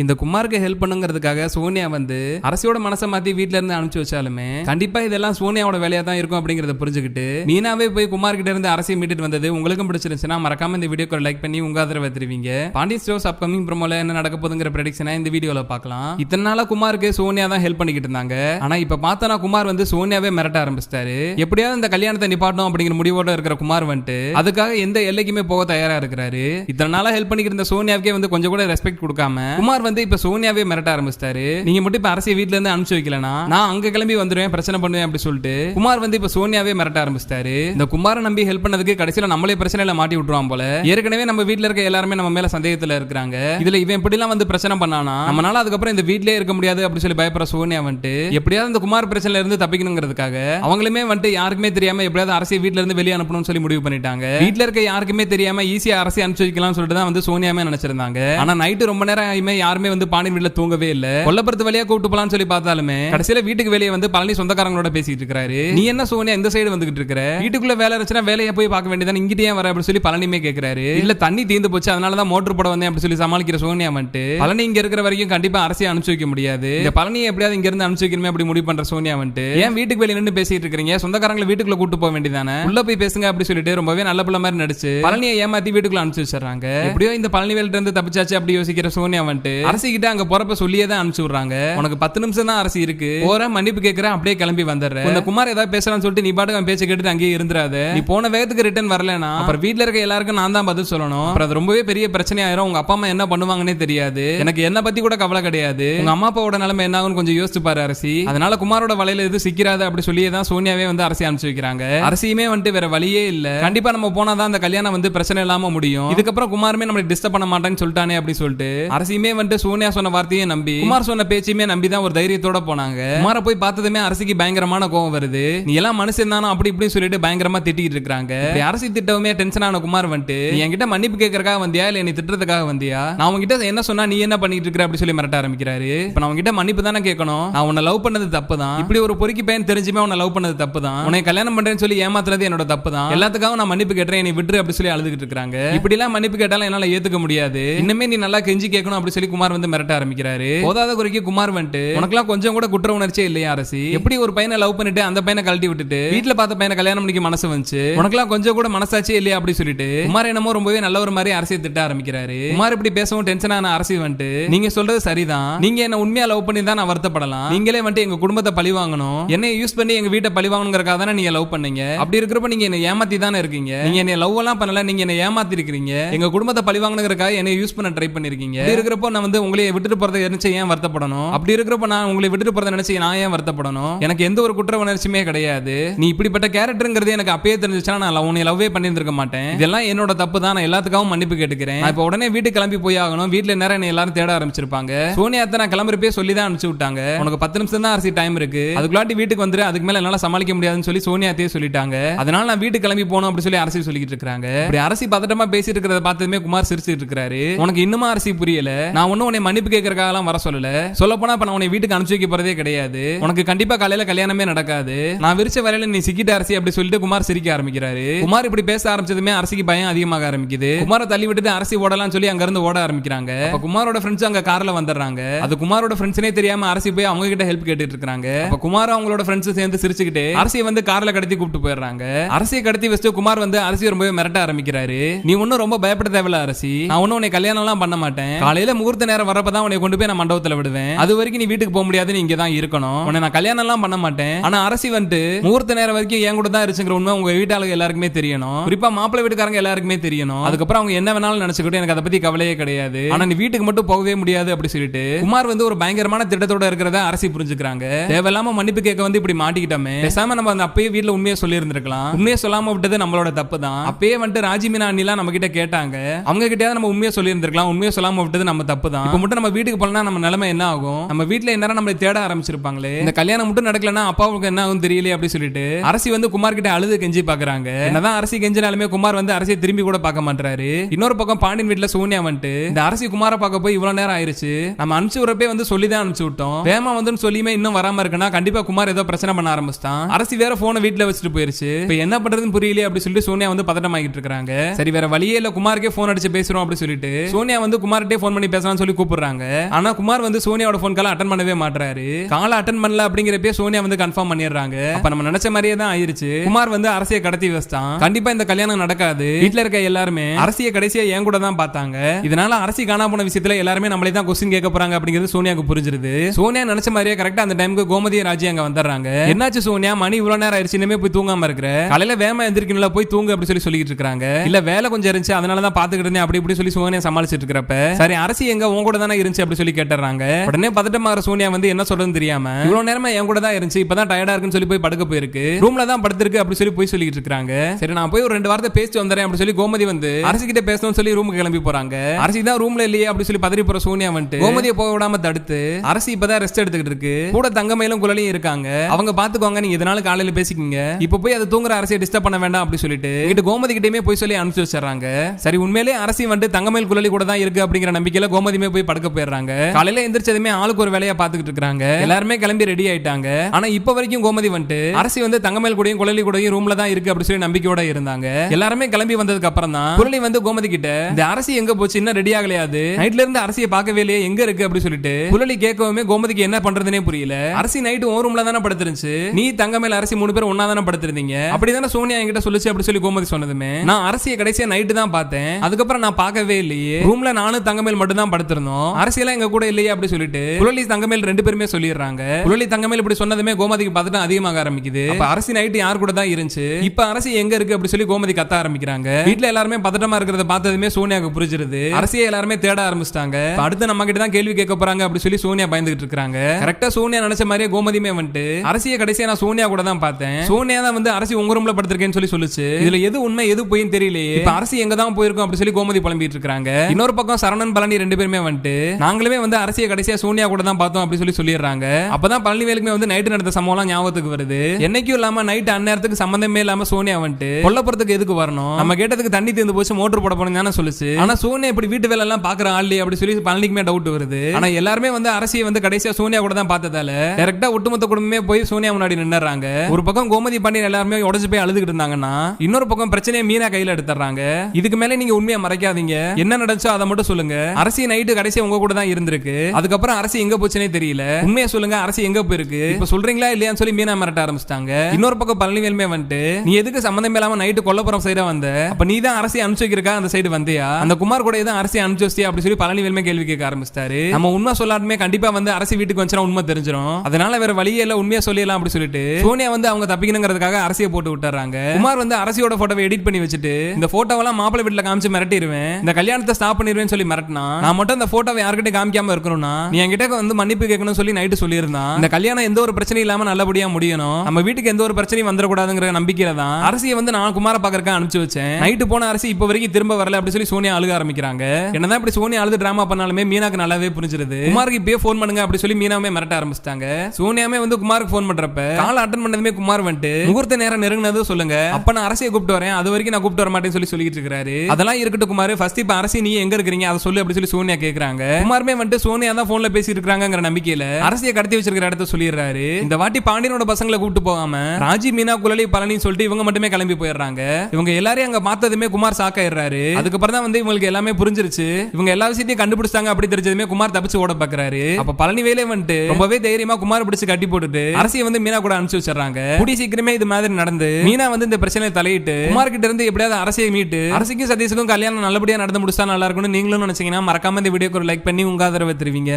இந்த குமாருக்கு ஹெல்ப் பண்ணுங்கிறதுக்காக சோனியா வந்து அரசியோட மனசை மாத்தி வீட்ல இருந்து அனுப்பிச்சு வச்சாலுமே கண்டிப்பா இதெல்லாம் சோனியாவோட வேலையா தான் இருக்கும் அப்படிங்கறத புரிஞ்சுக்கிட்டு மீனாவே போய் குமார் கிட்ட இருந்து அரசியை மீட்டுட்டு வந்தது உங்களுக்கும் பிடிச்சிருந்துச்சுன்னா மறக்காம இந்த வீடியோக்கு லைக் பண்ணி உங்க ஆதரவை தருவீங்க. பாண்டி ஸ்டோர்ஸ் அப்கமிங் ப்ரோமோல என்ன நடக்க போதுங்கிற ப்ரெடிக்ஷனை இந்த வீடியோல பார்க்கலாம். இத்தனை நாளா குமாருக்கு சோனியா தான் ஹெல்ப் பண்ணிக்கிட்டு இருந்தாங்க. ஆனா இப்ப பார்த்தனா குமார் வந்து சோனியாவே மிரட்ட ஆரம்பிச்சிட்டாரு. எப்படியாவது இந்த கல்யாணத்தை நிப்பாட்டணும் அப்படிங்கிற முடிவோட இருக்கிற குமார் வந்துட்டு அதுக்காக எந்த எல்லைக்குமே போக தயாரா இருக்கிறாரு. இத்தனை நாளா ஹெல்ப் பண்ணிக்கிட்டு இருந்த சோனியாவுக்கே வந்து கொஞ்சம் கூட ரெஸ்பெக்ட் கொடுக்காம குமார் வந்து இப்ப சோனியாவே மிரட்ட ஆரம்பிச்சிட்டாரு. நீங்க மட்டும் இப்ப அரசியல் வீட்ல இருந்து அனுப்பிச்சு வைக்கலனா நான் அங்க கிளம்பி வந்துருவேன் பிரச்சனை பண்ணுவேன் அப்படி சொல்லிட்டு. குமார் வந்து இப்ப சோனியாவே மிரட்ட ஆரம்பிச்சிட்டாரு. இந்த குமாரை நம்பி ஹெல்ப் பண்ணதுக்கு கடைசியில நம்மளே பிரச்சனையில மாட்டி விட்டுருவான் போல. ஏற்கனவே நம்ம வீட்டுல இருக்க எல்லாருமே நம்ம மேல சந்தேகத்துல இருக்கிறாங்க. இதுல இவன் இப்படிலாம் வந்து பிரச்சனை பண்ணானா நம்மளால அதுக்கப்புறம் இந்த வீட்லயே இருக்க முடியாது அப்படின்னு சொல்லி பயப்படுற சோனியா வந்துட்டு எப்படியாவது இந்த குமார் பிரச்சனையில இருந்து தப்பிக்கணுங்கிறதுக்காக அவங்களுமே வந்துட்டு யாருக்குமே தெரியாம எப்படியாவது அரசியல் வீட்ல இருந்து வெளியே அனுப்பணும்னு சொல்லி முடிவு பண்ணிட்டாங்க. வீட்டுல இருக்க யாருக்குமே தெரியாம ஈஸியா அரசியல் அனுப்பிச்சு வைக்கலாம்னு சொல்லிட்டு தான் வந்து சோனியாமே நினைச்சிருந்தாங்க. ஆனா நைட்டு ரொம்ப நேரம் ஆயுமே யாருமே வந்து பாண்டியன் வீட்ல தூங்கவே இல்ல. கொல்லப்புறத்து வழியா கூப்பிட்டு போலாம்னு சொல்லி பார்த்தாலுமே கடைசியில வீட்டுக்கு வெளியே வந்து பழனி சொந்தக்காரங்களோட பேசிட்டு இருக்காரு. நீ என்ன சோனியா இந்த சைடு வந்துகிட்டு இருக்கிற வீட்டுக்குள்ள வேலை இருந்துச்சுன்னா வேலையை போய் பார்க்க வேண்டியதான் இங்கிட்டே வர அப்படி சொல்லி பழனிமே கேக்குறாரு. இல்ல தண்ணி தீர்ந்து போச்சு அதனால தான் மோட்டர் போட வந்தேன் அப்படி சொல்லி சமாளிக்கிற சோனியா வந்துட்டு பழனி இங்க இருக்கிற வரைக்கும் கண்டிப்பா அரசியை அனுப்பிச்சு வைக்க முடியாது. இந்த பழனியை எப்படியாவது இங்க இருந்து அனுப்பிச்சு வைக்கணுமே அப்படி முடிவு பண்ற சோனியா வந்துட்டு ஏன் வீட்டுக்கு வெளியே நின்று பேசிட்டு இருக்கீங்க சொந்தக்காரங்களை வீட்டுக்குள்ள கூட்டு போக வேண்டியதானே உள்ள போய் பேசுங்க அப்படி சொல்லிட்டு ரொம்பவே நல்ல பிள்ளை மாதிரி நடிச்சு பழனியை ஏமாத்தி வீட்டுக்குள்ள அனுப்பிச்சு வச்சிடறாங்க. எப்படியோ இந்த பழனி வேலிட்ட இருந்து தப்பிச்சாச்சு அப்படி யோசிக்கிற சோனியா வந்துட்டு அரசி கிட்ட அங்க போறப்ப சொல்லியே தான் அனுப்பிச்சு விடுறாங்க. உனக்கு பத்து நிமிஷம் தான் அரசி இருக்கு. போற மன்னிப்பு கேட்கறேன் அப்படியே கிளம்பி வந்துடுறேன் இந்த குமார் ஏதாவது பேசலாம்னு சொல்லிட்டு நீ பாட்டுக்கு அவன் பேச்ச கேட்டுட்டு அங்கேயே இருந்துராத நீ போன வேகத்துக்கு ரிட்டர்ன் வரலனா அப்புறம் வீட்ல இருக்க எல்லாருக்கும் நான் தான் பதில் சொல்லணும். அப்புறம் அது ரொம்பவே பெரிய பிரச்சனை ஆயிரும் உங்க அப்பா அம்மா என்ன பண்ணுவாங்கன்னே தெரியாது. எனக்கு என்ன பத்தி கூட கவலை கிடையாது. உங்க அம்மா அப்பாவோட நிலைமை என்ன ஆகும்னு கொஞ்சம் யோசிச்சு பாரு அரசி. அதனால குமாரோட வலையில எது சிக்கிறாது அப்படி சொல்லியே தான் சோனியாவே வந்து அரசி அனுப்பிச்சு வைக்கிறாங்க. அரசியுமே வந்துட்டு வேற வழியே இல்ல. கண்டிப்பா நம்ம போனாதான் அந்த கல்யாணம் வந்து பிரச்சனை இல்லாம முடியும். இதுக்கப்புறம் குமாருமே நம்மளை டிஸ்டர்ப் பண்ண மாட்டான்னு சொல்லிட்டானே அப்படி சொல்லிட்டு அரசியுமே சொல்லிட்டு சோனியா சொன்ன வார்த்தையே நம்பி குமார் சொன்ன பேச்சையுமே நம்பி தான் ஒரு தைரியத்தோட போனாங்க. குமார போய் பார்த்ததுமே அரசுக்கு பயங்கரமான கோவம் வருது. நீ எல்லாம் மனுஷன் தானே அப்படி இப்படி சொல்லிட்டு பயங்கரமா திட்டிட்டு இருக்காங்க அரசு திட்டவுமே டென்ஷன் ஆன குமார் வந்துட்டு நீ என்கிட்ட மன்னிப்பு கேட்கறக்காக வந்தியா? இல்ல நீ திட்டுறதுக்காக வந்தியா? நான் உங்ககிட்ட என்ன சொன்னா நீ என்ன பண்ணிட்டு இருக்க அப்படி சொல்லி மிரட்ட ஆரம்பிக்கிறாரு. இப்ப நான் உங்ககிட்ட மன்னிப்பு தானே கேட்கணும். நான் உன்னை லவ் பண்ணது தப்பு தான் இப்படி ஒரு பொறுக்கி பையன் தெரிஞ்சுமே உன்னை லவ் பண்ணது தப்பு தான் உன்னை கல்யாணம் பண்றேன்னு சொல்லி ஏமாத்துறது என்னோட தப்பு தான் எல்லாத்துக்காகவும் நான் மன்னிப்பு கேட்டேன் என்னை விட்டுரு அப்படி சொல்லி அழுதுகிட்டு இருக்காங்க இப்படி எல்லாம் மன்னிப்பு கேட்டாலும் என்னால ஏத்துக்க முடியாது. இன்னுமே நீ நல்லா கெஞ்சி கேட்கணும் அப்படி சொல்லி குமார் வந்து மிரட்ட ஆரம்பிக்கிறாரு. போதாத குறைக்கு குமார் வந்துட்டு உனக்குலாம் கொஞ்சம் கூட குற்ற உணர்ச்சியே இல்லையா அரசி. எப்படி ஒரு பையனை லவ் பண்ணிட்டு அந்த பையனை கழட்டி விட்டுட்டு வீட்டுல பார்த்த பையனை கல்யாணம் பண்ணிக்க மனசு வந்துச்சு? உனக்குலாம் கொஞ்சம் கூட மனசாச்சே இல்லையா? அப்படி சொல்லிட்டு குமார் என்னமோ ரொம்பவே நல்ல ஒரு மாதிரி அரசியல் திட்ட ஆரம்பிக்கிறாரு. குமார் இப்படி பேசவும் டென்ஷன் ஆன அரசி வந்துட்டு நீங்க சொல்றது சரிதான். நீங்க என்ன உண்மையா லவ் பண்ணி தான் நான் வருத்தப்படலாம். நீங்களே வந்துட்டு எங்க குடும்பத்தை பழி வாங்கணும். என்னை யூஸ் பண்ணி எங்க வீட்டை பழி வாங்கணுங்கிறக்காக தானே நீங்க லவ் பண்ணீங்க. அப்படி இருக்கிறப்ப நீங்க என்ன ஏமாத்தி தானே இருக்கீங்க. நீங்க என்ன லவ் எல்லாம் பண்ணல நீங்க என்ன ஏமாத்தி இருக்கீங்க எங்க குடும்பத்தை பழி வாங்கணுங்கிறக்காக என்னை யூஸ் பண்ண ட்ரை பண்ணிருக்கீங்க. இருக்கிறப்போ நான் வந்து உங்களை விட்டுட்டு போறதை நினைச்சு ஏன் வருத்தப்படணும்? அப்படி இருக்கிறப்ப நான் உங்களை விட்டுட்டு போறதை நினைச்சு நான் ஏன் வருத்தப்படணும்? எனக்கு எந்த ஒரு குற்ற உணர்ச்சியுமே கிடையாது. நீ இப்படிப்பட்ட கேரக்டருங்கிறது எனக்கு அப்பயே தெரிஞ்சிச்சா நான் உன்னை லவ்வே பண்ணியிருந்திருக்க மாட்டேன். இதெல்லாம் என்னோட தப்பு தான். நான் எல்லாத்துக்காகவும் மன்னிப்பு கேட்டுக்கிறேன். இப்போ உடனே வீட்டுக்கு கிளம்பி போய் ஆகணும். வீட்டுல நேரம் என்ன எல்லாரும் தேட ஆரம்பிச்சிருப்பாங்க. சோனியா நான் கிளம்புறப்பே சொல்லி தான் அனுப்பிச்சு விட்டாங்க. உனக்கு பத்து நிமிஷம் தான் அரிசி டைம் இருக்கு. அதுக்குள்ளாட்டி வீட்டுக்கு வந்துரு. அதுக்கு மேல என்னால சமாளிக்க முடியாதுன்னு சொல்லி சோனியா சொல்லிட்டாங்க. அதனால நான் வீட்டுக்கு கிளம்பி போகணும் அப்படின்னு சொல்லி அரசி சொல்லிட்டு இருக்காங்க அரசி பதட்டமா பேசிட்டு இருக்கிறத பார்த்ததுமே குமார் சிரிச்சிட்டு இருக்காரு உனக்கு இன்னுமா அரசி புரியல? நான் ஒன்னும் உன்னை மன்னிப்பு கேட்கறதுக்காகலாம் வர சொல்லல. சொல்ல போனா இப்ப நான் உன்னை வீட்டுக்கு அனுப்பிச்சு வைக்க போறதே கிடையாது. உனக்கு கண்டிப்பா காலையில கல்யாணமே நடக்காது. நான் விரிச்ச வரையில நீ சிக்கிட்ட அரசி அப்படி சொல்லிட்டு குமார் சிரிக்க ஆரம்பிக்கிறாரு. குமார் இப்படி பேச ஆரம்பிச்சதுமே அரசிக்கு பயம் அதிகமாக ஆரம்பிக்குது. குமாரை தள்ளி விட்டுட்டு அரசி ஓடலாம் சொல்லி அங்க இருந்து ஓட ஆரம்பிக்கிறாங்க. குமாரோட ஃப்ரெண்ட்ஸ் அங்க கார்ல வந்துடுறாங்க. அது குமாரோட ஃப்ரெண்ட்ஸ்னே தெரியாம அரசி போய் அவங்க கிட்ட ஹெல்ப் கேட்டுட்டு இருக்காங்க அப்ப குமார் அவங்களோட ஃப்ரெண்ட்ஸ் சேர்ந்து சிரிச்சுக்கிட்டு அரசியை வந்து கார்ல கடத்தி கூப்பிட்டு போயிடுறாங்க. அரசியை கடத்தி வச்சுட்டு குமார் வந்து அரசியை ரொம்பவே மிரட்ட ஆரம்பிக்கிறாரு. நீ ஒன்னும் ரொம்ப பயப்பட தேவையில்ல அரசி. நான் ஒன்னும் உன்னை கல்யாணம் எல்லாம் பண்ண மாட்டேன். காலையில முகூர்த்த நேரம் வரப்பதான் உன்னை கொண்டு போய் நான் மண்டபத்துல விடுவேன். அது வரைக்கும் நீ வீட்டுக்கு போக முடியாது நீ இங்க தான் இருக்கணும். உன்னை நான் கல்யாணம் எல்லாம் பண்ண மாட்டேன். ஆனா அரசி வந்துட்டு முகூர்த்த நேரம் வரைக்கும் என் கூட தான் இருச்சுங்கிற உண்மை உங்க வீட்டாளுக்கு எல்லாருக்குமே தெரியணும். குறிப்பா மாப்பிள்ளை வீட்டுக்காரங்க எல்லாருக்குமே தெரியணும். அதுக்கப்புறம் அவங்க என்ன வேணாலும் நினைச்சுக்கிட்டு எனக்கு அதை பத்தி கவலையே கிடையாது. ஆனா நீ வீட்டுக்கு மட்டும் போகவே முடியாது அப்படி சொல்லிட்டு குமார் வந்து ஒரு பயங்கரமான திட்டத்தோட இருக்கிறத அரசி புரிஞ்சுக்கிறாங்க. தேவையில்லாம மன்னிப்பு கேட்க வந்து இப்படி மாட்டிக்கிட்டோமே. பேசாம நம்ம அந்த அப்பயே வீட்டுல உண்மையை சொல்லி இருந்திருக்கலாம் உண்மையை சொல்லாம விட்டது நம்மளோட தப்பு தான். அப்பயே வந்துட்டு ராஜிமினா அண்ணிலாம் நம்ம கிட்ட கேட்டாங்க. அவங்க கிட்டயாவது நம்ம உண்மையை சொல்லி இருந்திருக்கலாம் உண்மையை சொல்லாம விட்டது நம்ம தப்பு தான் இப்போ மட்டும் நம்ம வீட்டுக்கு போனா நம்ம நிலைமை என்ன ஆகும்? நம்ம வீட்டுல என்ன நம்மளை தேட ஆரம்பிச்சிருப்பாங்களே? இந்த கல்யாணம் மட்டும் நடக்கலன்னா அப்பாவுக்கு என்ன ஆகும் தெரியலையே அப்படி சொல்லிட்டு அரசி வந்து குமார் கிட்ட அழுது கெஞ்சி பாக்குறாங்க. என்னதான் அரசி கெஞ்சினாலுமே குமார் வந்து அரசியை திரும்பி கூட பார்க்க மாட்டாரு இன்னொரு பக்கம் பாண்டியன் வீட்டுல சோனியா வந்துட்டு இந்த அரசி குமார பார்க்க போய் இவ்வளவு நேரம் ஆயிருச்சு. நம்ம அனுப்பிச்சு விடுறப்பே வந்து சொல்லி தான் அனுப்பிச்சு விட்டோம். வேமா வந்து சொல்லியுமே இன்னும் வராம இருக்குன்னா கண்டிப்பா குமார் ஏதோ பிரச்சனை பண்ண ஆரம்பிச்சிட்டான். அரசி வேற போனை வீட்டுல வச்சுட்டு போயிருச்சு. இப்ப என்ன பண்றதுன்னு புரியலையே அப்படி சொல்லிட்டு சோனியா வந்து பதட்டமாகிட்டு இருக்காங்க சரி வேற வழியே இல்ல குமாருக்கே போன் அடிச்சு பேசுறோம் அப்படி சொல்லிட்டு சோனியா வந்து குமார்கிட்டே போன் பண்ணி பேசலாம்னு சொல்லி கூப்பிடுறாங்க. ஆனா குமார் வந்து சோனியாவோட ஃபோன் கால அட்டன் பண்ணவே மாட்டாரு காலை அட்டன் பண்ணல அப்படிங்கிறப்பே சோனியா வந்து கன்ஃபார்ம் பண்ணிடுறாங்க. அப்ப நம்ம நினைச்ச மாதிரியே தான் ஆயிருச்சு. குமார் வந்து அரசியை கடத்தி வச்சிட்டான். கண்டிப்பா இந்த கல்யாணம் நடக்காது. வீட்டுல இருக்க எல்லாருமே அரசியை கடைசியா என் கூட தான் பார்த்தாங்க. இதனால அரசி காணா போன விஷயத்துல எல்லாருமே நம்மளே தான் கொஸ்டின் கேட்க போறாங்க அப்படிங்கிறது சோனியாவுக்கு புரிஞ்சிருது. சோனியா நினைச்ச மாதிரியே கரெக்டா அந்த டைமுக்கு கோமதி ராஜி அங்க வந்துடுறாங்க. என்னாச்சு சோனியா? மணி இவ்வளவு நேரம் ஆயிடுச்சு இனிமே போய் தூங்காம இருக்கிற? காலையில வேமா எந்திரிக்கணும்ல போய் தூங்க அப்படி சொல்லி சொல்லிட்டு இருக்காங்க இல்ல வேலை கொஞ்சம் இருந்துச்சு அதனால தான் பாத்துக்கிட்டு இருந்தேன் அப்படி இப்படி சொல்லி சோனியா சமாளிச்சிட்டு இருக்கிறப்ப. சரி அரசி எங்க உன் கூட தானே இருந்துச்சு அப்படி சொல்லி கேட்டுறாங்க. உடனே பதட்டமாகிற சோனியா வந்து என்ன சொல்றதுன்னு தெரியாம இவ்வளவு நேரமா என் கூட தான் இருந்துச்சு இப்பதான் டயர்டா இருக்குன்னு சொல்லி போய் படுக்க போயிருக்கு. ரூம்ல தான் படுத்திருக்கு அப்படி சொல்லி போய் சொல்லிட்டு இருக்காங்க. சரி நான் போய் ஒரு ரெண்டு வாரத்தை பேசி வந்துறேன் அப்படி சொல்லி கோமதி வந்து அரசு கிட்ட பேசணும்னு சொல்லி ரூமுக்கு கிளம்பி போறாங்க. அரசி தான் ரூம்ல இல்லையே அப்படி சொல்லி பதறி போற சோனியா வந்துட்டு கோமதியை போக விடாம தடுத்து அரசு இப்பதான் ரெஸ்ட் எடுத்துக்கிட்டு இருக்கு. கூட தங்கமையிலும் குழலையும் இருக்காங்க. அவங்க பாத்துக்கோங்க நீங்க இதனால காலையில பேசிக்கிங்க. இப்ப போய் அதை தூங்குற அரசியை டிஸ்டர்ப் பண்ண வேண்டாம் அப்படி சொல்லிட்டு இங்கிட்டு கோமதி கிட்டயுமே போய் சொல்லி அனுப்பிச்சு வச்சிடறாங்க. சரி உண்மையிலே அரசி வந்து தங்கமயில் குழலி கூட தான் இருக்கு அப்படிங்கிற நம்பிக்கையில கோமதியுமே போய் படுக்க போயிடுறாங்க. காலையில எந்திரிச்சதுமே ஆளுக்கு ஒரு வேலையா பாத்துக்கிட்டு இருக்காங்க எல்லாருமே கிளம்பி ரெடி ஆயிட்டாங்க. ஆனா இப்ப வரைக்கும் கோமதி வந்துட்டு அரசி வந்து தங்கமேல் கூடயும் குழலி கூடயும் ரூம்ல தான் இருக்கு அப்படின்னு சொல்லி நம்பிக்கையோட இருந்தாங்க. எல்லாருமே கிளம்பி வந்ததுக்கு அப்புறம் தான் குழலி வந்து கோமதி கிட்ட இந்த அரசி எங்க போச்சு? இன்னும் ரெடி ஆகலையாது. நைட்ல இருந்து அரசியை பார்க்கவே இல்லையே. எங்க இருக்கு? அப்படின்னு சொல்லிட்டு குழலி கேட்கவுமே கோமதிக்கு என்ன பண்றதுனே புரியல. அரசி நைட்டு ஓ ரூம்ல தானே படுத்திருந்துச்சு. நீ தங்கமேல் அரசி மூணு பேர் ஒன்னா தானே படுத்திருந்தீங்க. அப்படிதானே சோனியா என்கிட்ட சொல்லுச்சு அப்படி சொல்லி கோமதி சொன்னதுமே. நான் அரசியை கடைசியா நைட்டு தான் பார்த்தேன். அதுக்கப்புறம் நான் பார்க்கவே இல்லையே. ரூம்ல நானும் தங்கமேல் மட்டும் தான் படுத்து படுத்திருந்தோம் அரசியெல்லாம் எங்க கூட இல்லையே அப்படி சொல்லிட்டு குழலி தங்கமேல் ரெண்டு பேருமே சொல்லிடுறாங்க. குழலி தங்கமேல் இப்படி சொன்னதுமே கோமதிக்கு பார்த்துட்டு அதிகமாக ஆரம்பிக்குது. அரசி நைட்டு யார் கூட தான் இருந்துச்சு? இப்ப அரசி எங்க இருக்கு அப்படி சொல்லி கோமதி கத்த ஆரம்பிக்கிறாங்க. வீட்ல எல்லாருமே பதட்டமா இருக்கிறத பார்த்ததுமே சோனியாவுக்கு புரிஞ்சிருது. அரசியை எல்லாருமே தேட ஆரம்பிச்சிட்டாங்க. அடுத்து நம்ம கிட்ட தான் கேள்வி கேட்க போறாங்க அப்படி சொல்லி சோனியா பயந்துகிட்டு இருக்காங்க கரெக்டா சோனியா நினைச்ச மாதிரியே கோமதியுமே வந்துட்டு அரசியை கடைசியா நான் சோனியா கூட தான் பார்த்தேன். சோனியா தான் வந்து அரசி உங்க ரூம்ல படுத்திருக்கேன்னு சொல்லி சொல்லுச்சு. இதுல எது உண்மை எது பொய்ன்னு தெரியலையே. அரசி எங்க தான் போயிருக்கோம் அப்படி சொல்லி கோமதி புலம்பிட்டு இருக்காங்க இன்னொரு பக்கம் சரணன் பழனி ரெண்டு பேருமே வந்துட்டு நாங்களுமே வந்து அரசியை கடைசியா சோனியா கூட தான் பார்த்தோம் அப்படி சொல்லி சொல்லிடுறாங்க. அப்பதான் பழனிவேலுக்குமே வந்து நைட்டு நடந்த சம்பவம்லாம் ஞாபகத்துக்கு வருது. என்னைக்கும் இல்லாம நைட் அந்நேரத்துக்கு சம்பந்தமே இல்லாம சோனியா வந்துட்டு கொல்லப்புறத்துக்கு எதுக்கு வரணும்? நம்ம கேட்டதுக்கு தண்ணி தீர்ந்து போச்சு மோட்டர் போட போறோம் தானே சொல்லுச்சு. ஆனா சோனியா இப்படி வீட்டு வேலை எல்லாம் பாக்குற ஆள் அப்படி சொல்லி பழனிக்குமே டவுட் வருது. ஆனா எல்லாருமே வந்து அரசியை வந்து கடைசியா சோனியா கூட தான் பார்த்ததால டேரக்டா ஒட்டுமொத்த குடும்பமே போய் சோனியா முன்னாடி நின்னுறாங்க ஒரு பக்கம் கோமதி பாண்டியன் எல்லாருமே உடச்சு போய் அழுதுகிட்டு இருந்தாங்கன்னா இன்னொரு பக்கம் பிரச்சனையை மீனா கையில எடுத்துறாங்க இதுக்கு மேல நீங்க உண்மையை மறைக்காதீங்க. என்ன நடந்துச்சோ அதை மட்டும் சொல்லுங்க. அரசி நைட்டு கடைசி உங்க கூட தான் இருந்திருக்கு. அதுக்கப்புறம் அரசு எங்க போச்சுனே தெரியல. உண்மையை சொல்லுங்க அரசு எங்க போயிருக்கு? இப்ப சொல்றீங்களா இல்லையான்னு சொல்லி மீனா மிரட்ட ஆரம்பிச்சிட்டாங்க. இன்னொரு பக்கம் பழனிவேலுமே வந்துட்டு நீ எதுக்கு சம்மந்தம் இல்லாம நைட்டு கொல்லப்புறம் சைடா வந்த? அப்ப நீ தான் அரசு அனுப்பிச்சு வைக்கிறக்கா அந்த சைடு வந்தியா? அந்த குமார் கூட தான் அரசு அனுப்பிச்சு வச்சியா அப்படி சொல்லி பழனிவேலுமே கேள்வி கேட்க ஆரம்பிச்சிட்டாரு. நம்ம உண்மை சொல்லாட்டுமே கண்டிப்பா வந்து அரசு வீட்டுக்கு வந்துச்சுனா உண்மை தெரிஞ்சிடும் அதனால வேற வழியே இல்ல உண்மையா சொல்லிடலாம் அப்படி சொல்லிட்டு சோனியா வந்து அவங்க தப்பிக்கணுங்கிறதுக்காக அரசியை போட்டு விட்டுறாங்க. குமார் வந்து அரசியோட போட்டோவை எடிட் பண்ணி வச்சுட்டு இந்த போட்டோவெல்லாம் மாப்பிள்ளை வீட்டுல காமிச்சு மிரட்டிடுவேன் இந்த கல்யாணத்தை ஸ்டாப் பண்ணிடுவேன் சொல்லி மிரட்டினா நான் மட்டும் அந்த போட்டோவை யார்கிட்ட காமிக்காம இருக்கணும்னா நீ என்கிட்ட வந்து மன்னிப்பு கேட்கணும் சொல்லி நைட்டு சொல்லியிருந்தான் இந்த கல்யாணம் எந்த ஒரு பிரச்சனையும் இல்லாம நல்லபடியா முடியணும். நம்ம வீட்டுக்கு எந்த ஒரு பிரச்சனையும் வந்துடக்கூடாதுங்கிற நம்பிக்கையில தான் அரசியை வந்து நான் குமார பாக்கறக்க அனுப்பிச்சு வச்சேன். நைட்டு போன அரசி இப்போ வரைக்கும் திரும்ப வரல அப்படின்னு சொல்லி சோனியா அழுக ஆரம்பிக்கிறாங்க. என்னதான் இப்படி சோனியா அழுது டிராமா பண்ணாலுமே மீனாக்கு நல்லாவே புரிஞ்சிருது. குமாருக்கு இப்பயே ஃபோன் பண்ணுங்க அப்படி சொல்லி மீனாவே மிரட்ட ஆரம்பிச்சிட்டாங்க. சோனியாமே வந்து குமாருக்கு ஃபோன் பண்றப்ப கால் அட்டன் பண்ணதுமே குமார் வந்துட்டு முகூர்த்த நேரம் நெருங்கினது சொல்லுங்க. அப்ப நான் அரசியை கூப்பிட்டு வரேன். அது வரைக்கும் நான் கூப்பிட்டு வர மாட்டேன்னு சொல்லி சொல்லிட்டு இருக்காரு அதெல்லாம் இருக்கட்டும் குமார். ஃபர்ஸ்ட் இப்ப அரசி நீ எங்க இருக்கிறீங்க? அதை சொல்லு அப்படி சொல்லி சோனியா கேக்குறாங்க. குமாருமே வந்துட்டு சோனியா தான் போன்ல பேசி இருக்காங்கிற நம்பிக்கையில அரசியை கடத்தி வச்சிருக்கிற இடத்த சொல்லிடுறாரு. இந்த வாட்டி பாண்டியனோட பசங்களை கூப்பிட்டு போகாம ராஜி மீனா குலலி பழனி சொல்லிட்டு இவங்க மட்டுமே கிளம்பி போயிடுறாங்க. இவங்க எல்லாரையும் அங்க பார்த்ததுமே குமார் சாக்காயிடுறாரு அதுக்கப்புறம் தான் வந்து இவங்களுக்கு எல்லாமே புரிஞ்சிருச்சு. இவங்க எல்லா விஷயத்தையும் கண்டுபிடிச்சாங்க அப்படி தெரிஞ்சதுமே குமார் தப்பிச்சு ஓட பாக்குறாரு அப்ப பழனி வேலே வந்துட்டு ரொம்பவே தைரியமா குமார் பிடிச்சு கட்டி போட்டுட்டு அரசியை வந்து மீனா கூட அனுப்பிச்சு வச்சிடறாங்க. கூடிய சீக்கிரமே இது மாதிரி நடந்து மீனா வந்து இந்த பிரச்சனையை தலையிட்டு குமார் கிட்ட இருந்து எப்படியாவது அரசியை மீட்டு அரசிக்கும் சதீஷுக்கும் கல்யாணம் நல்லபடியா நடந்து முடிச்சா நல்லா இருக்கும்னு நீங்களும் நினைச்சீங்கன்னா மறக்காம இந்த வீடியோக்கு ஒரு லைக் பண்ணி உங்க ஆதரவை தருவீங்க.